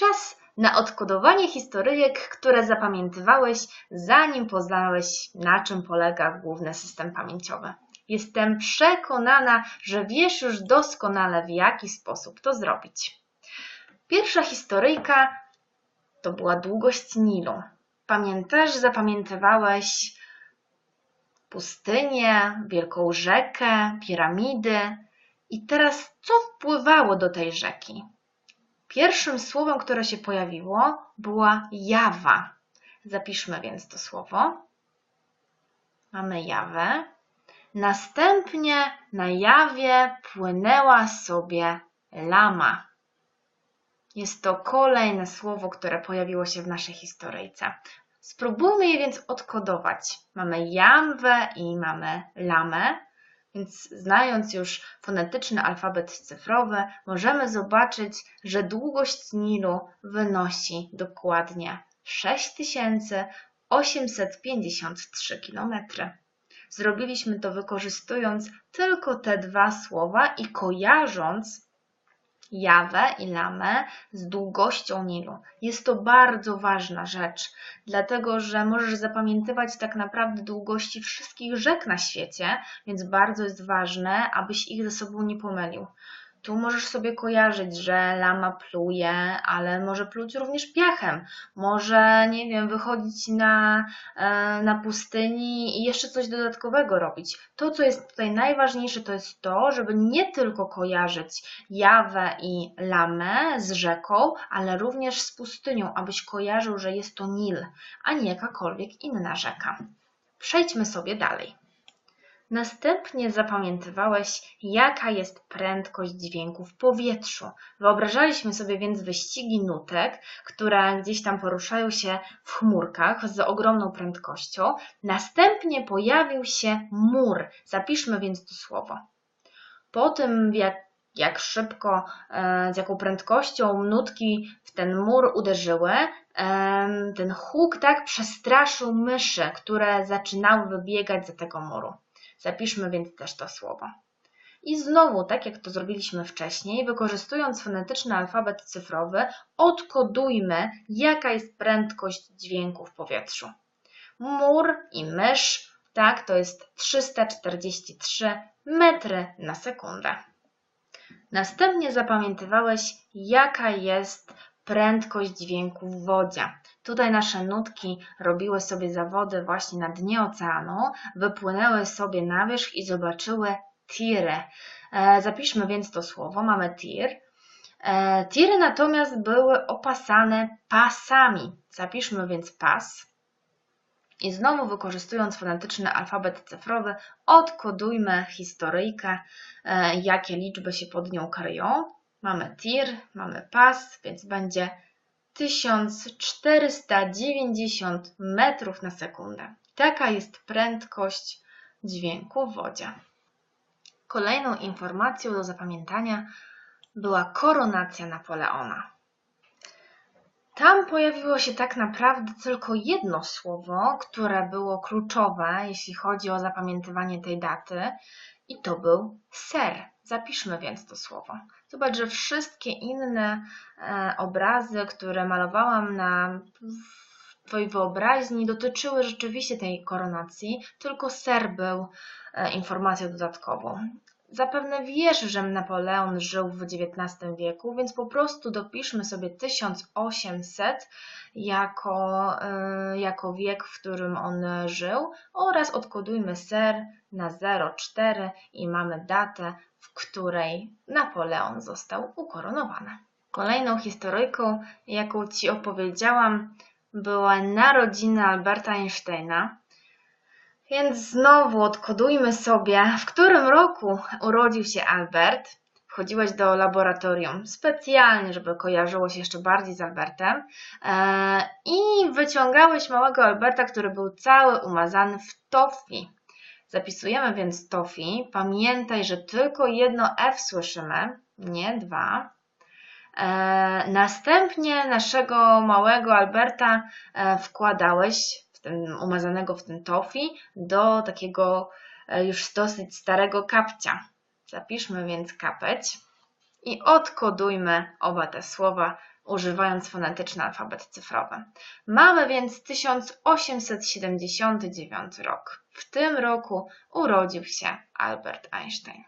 Czas na odkodowanie historyjek, które zapamiętywałeś, zanim poznałeś, na czym polega główny system pamięciowy. Jestem przekonana, że wiesz już doskonale, w jaki sposób to zrobić. Pierwsza historyjka to była długość Nilu. Pamiętasz, zapamiętywałeś pustynię, wielką rzekę, piramidy. I teraz co wpływało do tej rzeki? Pierwszym słowem, które się pojawiło, była Jawa. Zapiszmy więc to słowo. Mamy Jawę. Następnie na Jawie płynęła sobie lama. Jest to kolejne słowo, które pojawiło się w naszej historyjce. Spróbujmy je więc odkodować. Mamy jamwę i mamy lamę, więc znając już fonetyczny alfabet cyfrowy, możemy zobaczyć, że długość Nilu wynosi dokładnie 6853 km. Zrobiliśmy to wykorzystując tylko te dwa słowa i kojarząc Jawę i Lamę z długością Nilu. Jest to bardzo ważna rzecz, dlatego że możesz zapamiętywać tak naprawdę długości wszystkich rzek na świecie, więc bardzo jest ważne, abyś ich ze sobą nie pomylił. Tu możesz sobie kojarzyć, że lama pluje, ale może pluć również piachem. Może, nie wiem, wychodzić na, e, na pustyni i jeszcze coś dodatkowego robić. To, co jest tutaj najważniejsze, to jest to, żeby nie tylko kojarzyć Jawę i Lamę z rzeką, ale również z pustynią, abyś kojarzył, że jest to Nil, a nie jakakolwiek inna rzeka. Przejdźmy sobie dalej. Następnie zapamiętywałeś, jaka jest prędkość dźwięku w powietrzu. Wyobrażaliśmy sobie więc wyścigi nutek, które gdzieś tam poruszają się w chmurkach z ogromną prędkością. Następnie pojawił się mur. Zapiszmy więc to słowo. Po tym, jak, jak szybko, e, z jaką prędkością nutki w ten mur uderzyły, ten huk tak przestraszył myszy, które zaczynały wybiegać za tego muru. Zapiszmy więc też to słowo. I znowu, tak jak to zrobiliśmy wcześniej, wykorzystując fonetyczny alfabet cyfrowy, odkodujmy, jaka jest prędkość dźwięku w powietrzu. Mur i mysz, tak, to jest 343 metry na sekundę. Następnie zapamiętywałeś, jaka jest prędkość dźwięku w wodzie. Tutaj nasze nutki robiły sobie zawody właśnie na dnie oceanu, wypłynęły sobie na wierzch i zobaczyły tiry. E, zapiszmy więc to słowo, mamy tir. E, tiry natomiast były opasane pasami. Zapiszmy więc pas. I znowu wykorzystując fonetyczny alfabet cyfrowy, odkodujmy historyjkę, e, jakie liczby się pod nią kryją. Mamy tir, mamy pas, więc będzie 1490 metrów na sekundę. Taka jest prędkość dźwięku w wodzie. Kolejną informacją do zapamiętania była koronacja Napoleona. Tam pojawiło się tak naprawdę tylko jedno słowo, które było kluczowe, jeśli chodzi o zapamiętywanie tej daty, i to był ser. Zapiszmy więc to słowo. Zobacz, że wszystkie inne e, obrazy, które malowałam na Twojej wyobraźni, dotyczyły rzeczywiście tej koronacji, tylko ser był e, informacją dodatkową. Zapewne wiesz, że Napoleon żył w XIX wieku, więc po prostu dopiszmy sobie 1800 jako, e, jako wiek, w którym on żył oraz odkodujmy ser na 04 i mamy datę, w której Napoleon został ukoronowany. Kolejną historyjką, jaką Ci opowiedziałam, była narodziny Alberta Einsteina. Więc znowu odkodujmy sobie, w którym roku urodził się Albert. Wchodziłeś do laboratorium specjalnie, żeby kojarzyło się jeszcze bardziej z Albertem e, i wyciągałeś małego Alberta, który był cały umazany w tofi. Zapisujemy więc tofi. Pamiętaj, że tylko jedno F słyszymy, nie dwa. E, następnie naszego małego Alberta e, wkładałeś ten, umazanego w ten tofi do takiego e, już dosyć starego kapcia. Zapiszmy więc kapeć. i odkodujmy oba te słowa, używając fonetyczny alfabet cyfrowy. Mamy więc 1879 rok. W tym roku urodził się Albert Einstein.